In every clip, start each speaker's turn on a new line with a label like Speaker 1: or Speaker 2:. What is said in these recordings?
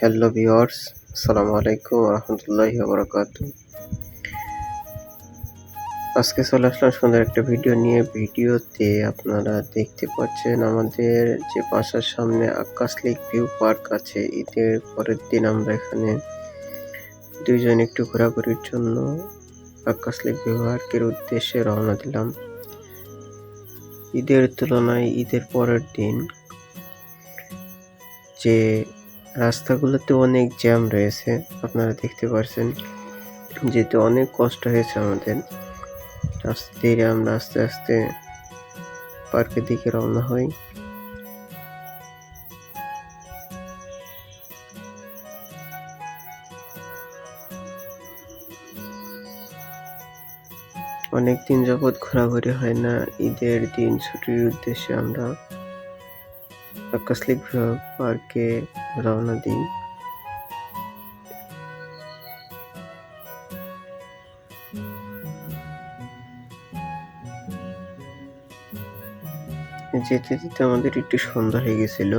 Speaker 1: Hello viewers আসসালামু আলাইকুম রহমতুল্লাহি বরকাত আজকে চলে আসলাম সুন্দর একটা ভিডিও নিয়ে। ভিডিওতে আপনারা দেখতে পাচ্ছেন আমাদের যে বাসার সামনে আকাশ লেক ভিউ পার্ক আছে। ঈদের পরের দিন আমরা এখানে দুইজন একটু ঘোরাঘুরির জন্য আকাশ লেক ভিউ পার্কের উদ্দেশ্যে রওনা দিলাম। ঈদের তুলনায় ঈদের পরের দিন যে রাস্তাগুলোতে অনেক জ্যাম রয়েছে, আপনারা দেখতে পাচ্ছেন যেতে অনেক কষ্ট হয়েছে আমাদের রাস্তা ধীরে আমরা আস্তে আস্তে পার্কের দিকে রওনা হই। অনেক দিন যাবৎ ঘোরাঘুরি হয় না, ঈদের দিন ছুটির উদ্দেশ্যে আমরা আকাশলিক পার্কে রওনা দিই। যেতে যেতে আমাদের একটু সন্ধ্যা হয়ে গেছিল।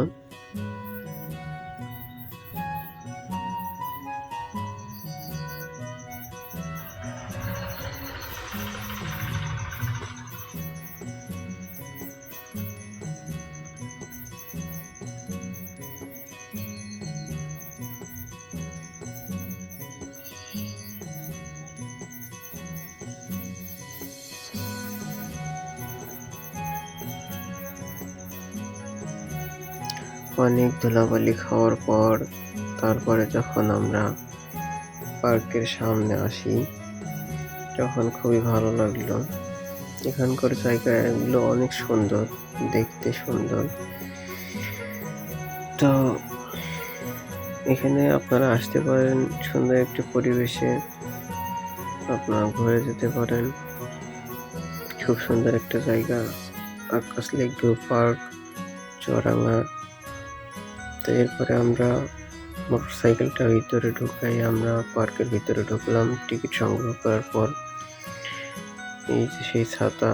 Speaker 1: অনেক ধুলাবালি খাওয়ার পর তারপরে যখন আমরা পার্কের সামনে আসি, তখন খুবই ভালো লাগল। এখানকার জায়গাগুলো অনেক সুন্দর, দেখতে সুন্দর। তো এখানে আপনারা আসতে পারেন সুন্দর একটি পরিবেশে। আপনারা ঘুরে যেতে পারেন। খুব সুন্দর একটা জায়গা, Akash lake, view park Chauranga তো এরপরে আমরা মোটর সাইকেলটা ভিতরে ঢুকাই, আমরা পার্কের ভিতরে ঢুকলাম। টিকিট সংগ্রহ করার পর এই যে সেই ছাতা,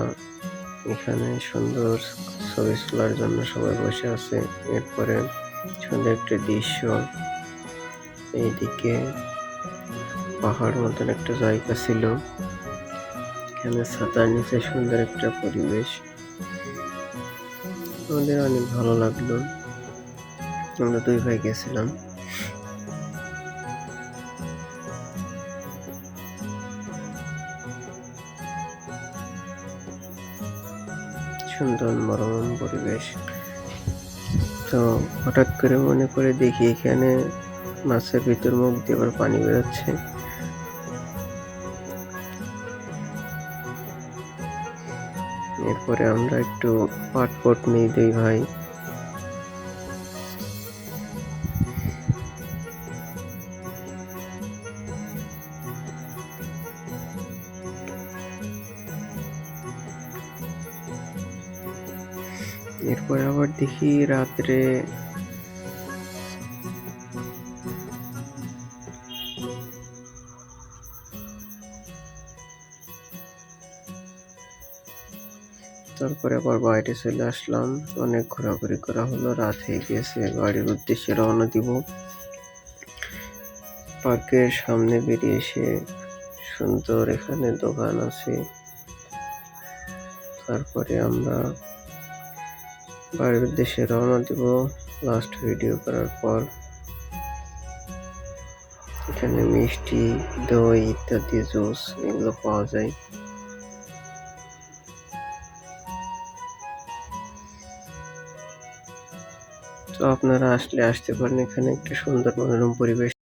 Speaker 1: এখানে সুন্দর ছবি তোলার জন্য সবাই বসে আছে। এরপরে সুন্দর একটা দৃশ্য, এইদিকে পাহাড় মতন একটা জায়গা ছিল। এখানে ছাতার নিচে সুন্দর একটা পরিবেশ। আমাদের অনেক ভালো লাগল। আমরা দুই ভাই গেছিলাম। সুন্দর মনোরম পরিবেশ। তো হঠাৎ করে মনে করে দেখি এখানে মাছের ভিতর মুখ দিয়ে আবার পানি বেরোচ্ছে। এরপরে আমরা একটু পাট পট নিই দুই ভাই। এরপরে আবার দেখি রাত্রে তারপরে আবার বাইরে চলে আসলাম। অনেক ঘোরাঘুরি করা হলো, রাত হয়ে গেছে বাড়ির উদ্দেশ্যে রওনা দিব। পার্কের সামনে বেরিয়ে এসে সুন্দর এখানে দোকান আছে। তারপরে আমরা বাড়ির উদ্দেশ্যে রওনা দিব। লাস্ট ভিডিও করার পর। এখানে মিষ্টি, দই ইত্যাদি, জুস এগুলো পাওয়া যায়। তো আপনারা আসলে আসতে পারেন এখানে। একটা সুন্দর মনোরম পরিবেশ।